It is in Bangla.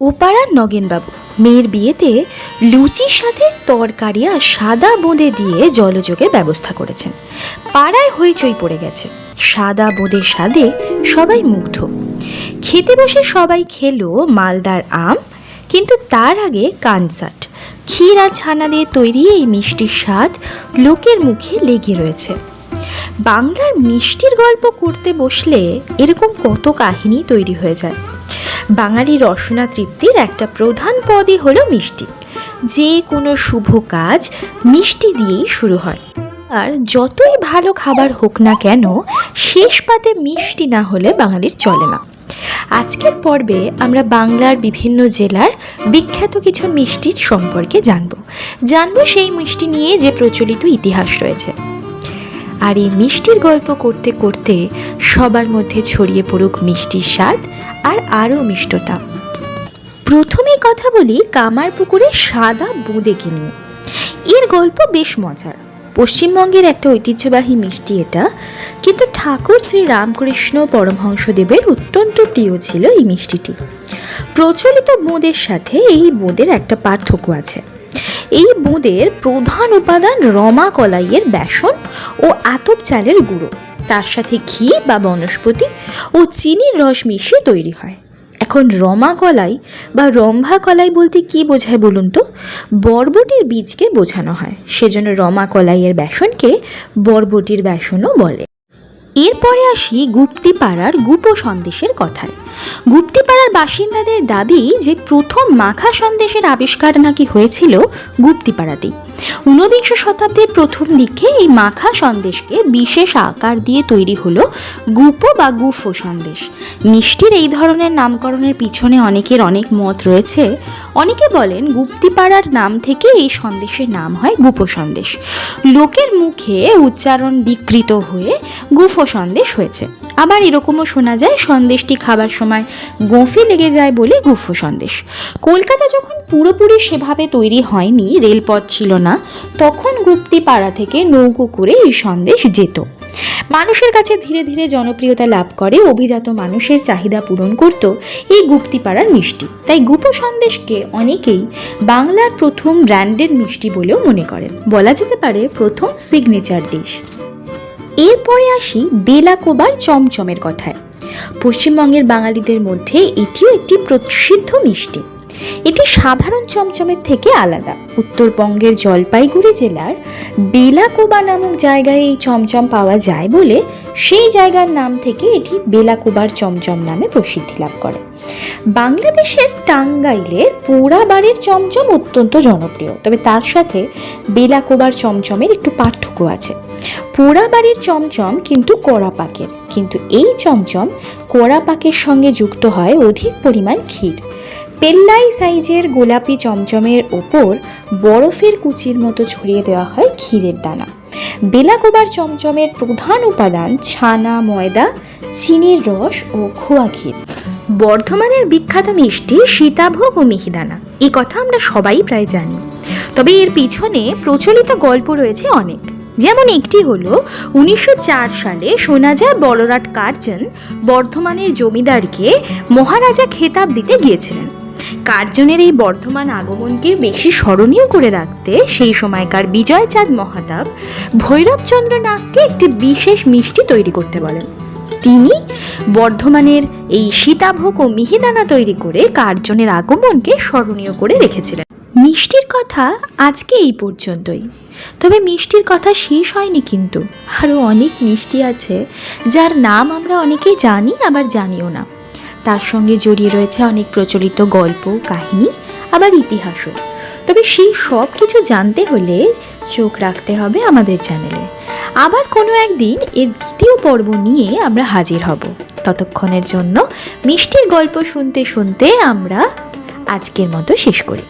ওপাড়ার নগেনবাবু। মেয়ের বিয়েতে লুচির সাথে তরকারি আর সাদা বোঁদে দিয়ে জলযোগের ব্যবস্থা করেছেন। পাড়ায় হইচই পড়ে গেছে। সাদা বোঁদের স্বাদে সবাই মুগ্ধ। খেতে বসে সবাই খেলো মালদার আম, কিন্তু তার আগে কানসাট। ক্ষীর আর ছানা দিয়ে তৈরি এই মিষ্টির স্বাদ লোকের মুখে লেগে রয়েছে। বাংলার মিষ্টির গল্প করতে বসলে এরকম কত কাহিনী তৈরি হয়ে যায়। বাঙালি রসনা তৃপ্তির একটা প্রধান পদই হলো মিষ্টি। যে কোনো শুভ কাজ মিষ্টি দিয়েই শুরু হয়। আর যতই ভালো খাবার হোক না কেন, শেষ পাতে মিষ্টি না হলে বাঙালির চলে না। আজকের পর্বে আমরা বাংলার বিভিন্ন জেলার বিখ্যাত কিছু মিষ্টির সম্পর্কে জানব। জানব সেই মিষ্টি নিয়ে যে প্রচলিত ইতিহাস রয়েছে। আর এই মিষ্টির গল্প করতে করতে সবার মধ্যে ছড়িয়ে পড়ুক মিষ্টির স্বাদ আর আরও মিষ্টতা। প্রথমেই কথা বলি কামার পুকুরে সাদা বোঁদেকে নিয়ে। এর গল্প বেশ মজার। পশ্চিমবঙ্গের একটা ঐতিহ্যবাহী মিষ্টি এটা, কিন্তু ঠাকুর শ্রী রামকৃষ্ণ পরমহংসদেবের অত্যন্ত প্রিয় ছিল এই মিষ্টিটি। প্রচলিত বোঁদের সাথে এই বোঁদের একটা পার্থক্য আছে। এই বোঁদের প্রধান উপাদান রমা কলাইয়ের বেসন ও আতপ চালের গুঁড়ো। তার সাথে ঘি বা বনস্পতি ও চিনির রস মিশিয়ে তৈরি হয়। এখন রমা কলাই বা রম্ভা কলাই বলতে কি বোঝায় বলুন তো? বরবটির বীজকে বোঝানো হয়, সেজন্য রমা কলাইয়ের বেসনকে বরবটির বেসনও বলে। এরপরে আসি গুপ্তিপাড়ার গুপ সন্দেশের কথায়। গুপ্তিপাড়ার বাসিন্দাদের দাবি যে প্রথম মাখা সন্দেশের আবিষ্কার নাকি হয়েছিল গুপ্তিপাড়াতেই। ঊনবিংশ শতাব্দীর প্রথম দিকে এই মাখা সন্দেশকে বিশেষ আকার দিয়ে তৈরি হলো গুপো বা গুফো সন্দেশ মিষ্টির এই ধরনের নামকরণের পিছনে অনেকের অনেক মত রয়েছে। অনেকে বলেন গুপ্তিপাড়ার নাম থেকে এই সন্দেশের নাম হয় গুপো সন্দেশ লোকের মুখে উচ্চারণ বিকৃত হয়ে গুফো সন্দেশ হয়েছে। আবার এরকমও শোনা যায়, সন্দেশটি খাবার সময় গোঁফে লেগে যায় বলে গুফো সন্দেশ। কলকাতা যখন পুরোপুরি সেভাবে তৈরি হয়নি, রেলপথ ছিল না, তখন গুপ্তিপাড়া থেকে নৌকো করে এই সন্দেশ যেত। মানুষের কাছে ধীরে ধীরে জনপ্রিয়তা লাভ করে, অভিজাত মানুষের চাহিদা পূরণ করত এই গুপ্তিপাড়ার মিষ্টি। তাই গুপ সন্দেশকে অনেকেই বাংলার প্রথম ব্র্যান্ডের মিষ্টি বলেও মনে করেন। বলা যেতে পারে প্রথম সিগনেচার ডিশ এরপরে আসি বেলাকোবার চমচমের কথায়। পশ্চিমবঙ্গের বাঙালিদের মধ্যে এটিও একটি প্রসিদ্ধ মিষ্টি। এটি সাধারণ চমচমের থেকে আলাদা। উত্তরবঙ্গের জলপাইগুড়ি জেলার বেলাকোবা নামক জায়গায় এই চমচম পাওয়া যায় বলে সেই জায়গার নাম থেকে এটি বেলাকোবার চমচম নামে প্রসিদ্ধি লাভ করে। বাংলাদেশের টাঙ্গাইলের পোড়াবাড়ির চমচম অত্যন্ত জনপ্রিয়। তবে তার সাথে বেলাকোবার চমচমের একটু পার্থক্য আছে। পোড়া বাড়ির চমচম কিন্তু কড়া পাকের। কিন্তু এই চমচম কড়া পাকের সঙ্গে যুক্ত হয় অধিক পরিমাণ ক্ষীর। পেল্লাই সাইজের গোলাপি চমচমের ওপর বরফের কুচির মতো ছড়িয়ে দেওয়া হয় ক্ষীরের দানা। বেলাকোবার চমচমের প্রধান উপাদান ছানা, ময়দা, চিনির রস ও খোয়া ক্ষীর। বর্ধমানের বিখ্যাত মিষ্টি সীতাভোগ ও মিহিদানা এই কথা আমরা সবাই প্রায় জানি। তবে এর পিছনে প্রচলিত গল্প রয়েছে অনেক। যেমন একটি হলো উনিশশো সালে শোনা যায় বলরাট কার্জন বর্ধমানের জমিদারকে মহারাজা খেতাব দিতে গিয়েছিলেন। কার্জনের এই বর্ধমান আগমনকে বেশি স্মরণীয় করে রাখতে সেই সময়কার বিজয়চাঁদ মহাতাব ভৈরবচন্দ্র নাগকে একটি বিশেষ মিষ্টি তৈরি করতে বলেন। তিনি বর্ধমানের এই সীতাভোগ ও মিহিদানা তৈরি করে কার্জনের আগমনকে স্মরণীয় করে রেখেছিলেন। মিষ্টির কথা আজকে এই পর্যন্তই। তবে মিষ্টির কথা শেষ হয়নি কিন্তু। আরও অনেক মিষ্টি আছে, যার নাম আমরা অনেকেই জানি, আবার জানিও না। তার সঙ্গে জড়িয়ে রয়েছে অনেক প্রচলিত গল্প, কাহিনী, আবার ইতিহাসও। তবে সেই সব কিছু জানতে হলে চোখ রাখতে হবে আমাদের চ্যানেলে। আবার কোনো একদিন এর দ্বিতীয় পর্ব নিয়ে আমরা হাজির হব। ততক্ষণের জন্য মিষ্টির গল্প শুনতে শুনতে আমরা আজকের মতো শেষ করি।